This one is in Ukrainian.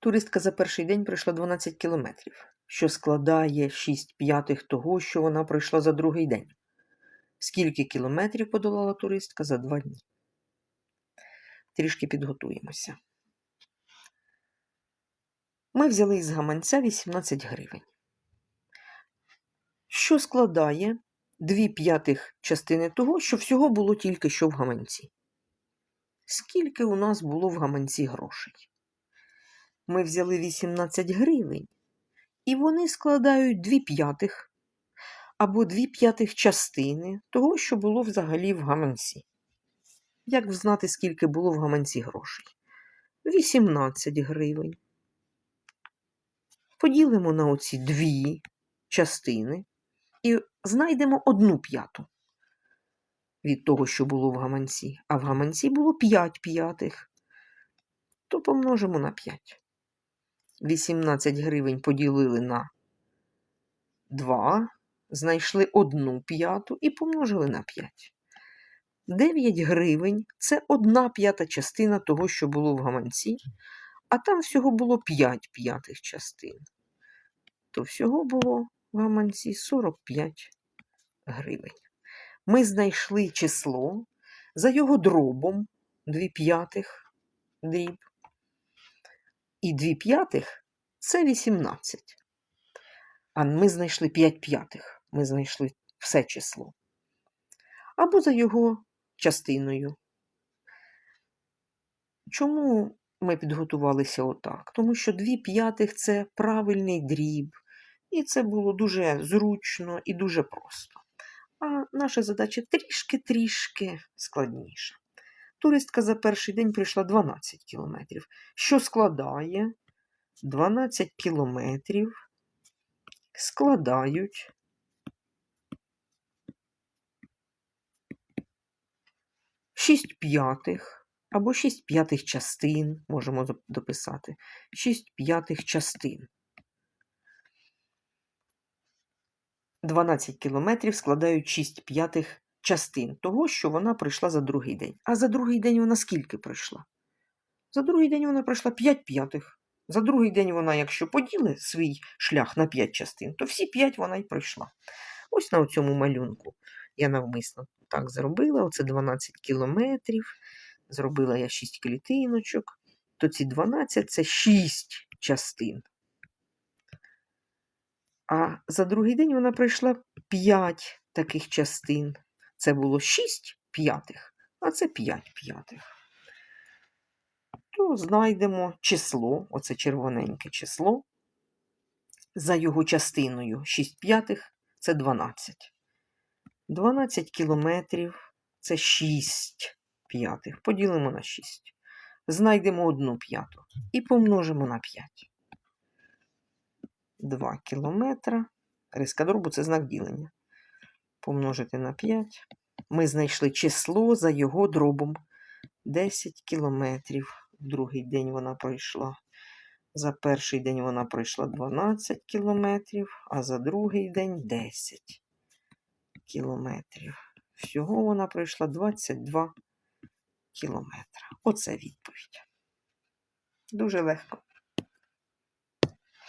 Туристка за перший день пройшла 12 кілометрів, що складає 6 п'ятих того, що вона пройшла за другий день. Скільки кілометрів подолала туристка за два дні? Трішки підготуємося. Ми взяли із гаманця 18 гривень, що складає 2 п'ятих частини того, що всього було тільки що в гаманці. Скільки у нас було в гаманці грошей? Ми взяли 18 гривень, і вони складають 2 п'ятих або 2 п'ятих частини того, що було взагалі в гаманці. Як взнати, скільки було в гаманці грошей? 18 гривень. Поділимо на оці дві частини і знайдемо одну п'яту від того, що було в гаманці. А в гаманці було 5 п'ятих. То помножимо на 5. 18 гривень поділили на 2, знайшли одну п'яту і помножили на 5. 9 гривень це одна п'ята частина того, що було в гаманці, а там всього було 5 п'ятих частин. То всього було в гаманці 45 гривень. Ми знайшли число за його дробом 2 п'ятих дріб. І 2 п'ятих це 18. А ми знайшли 5 п'ятих. Ми знайшли все число. Або за його частиною. Чому ми підготувалися отак? Тому що 2 п'ятих це правильний дріб. І це було дуже зручно і дуже просто. А наша задача трішки-трішки складніша. Туристка за перший день пройшла 12 кілометрів, що складає 12 кілометрів складають шість п'ятих або шість п'ятих частин, можемо дописати, шість п'ятих частин. 12 кілометрів складають 6 п'ятих частин того, що вона пройшла за другий день. А за другий день вона скільки пройшла? За другий день вона пройшла 5 п'ятих. За другий день вона, якщо поділи свій шлях на 5 частин, то всі 5 вона й пройшла. Ось на цьому малюнку я навмисно так зробила. Оце 12 кілометрів. Зробила я 6 клітиночок. То ці 12 це 6 частин. А за другий день вона пройшла 5 таких частин. Це було 6 п'ятих, а це 5 п'ятих. То знайдемо число, оце червоненьке число. За його частиною 6 п'ятих це 12. 12 кілометрів це 6 п'ятих. Поділимо на 6. Знайдемо одну п'яту і помножимо на 5. 2 кілометра. Риска дробу це знак ділення. Помножити на 5. Ми знайшли число за його дробом. 10 кілометрів. Другий день вона пройшла. За перший день вона пройшла 12 кілометрів, а за другий день 10 кілометрів. Всього вона пройшла 22 кілометра. Оце відповідь. Дуже легко.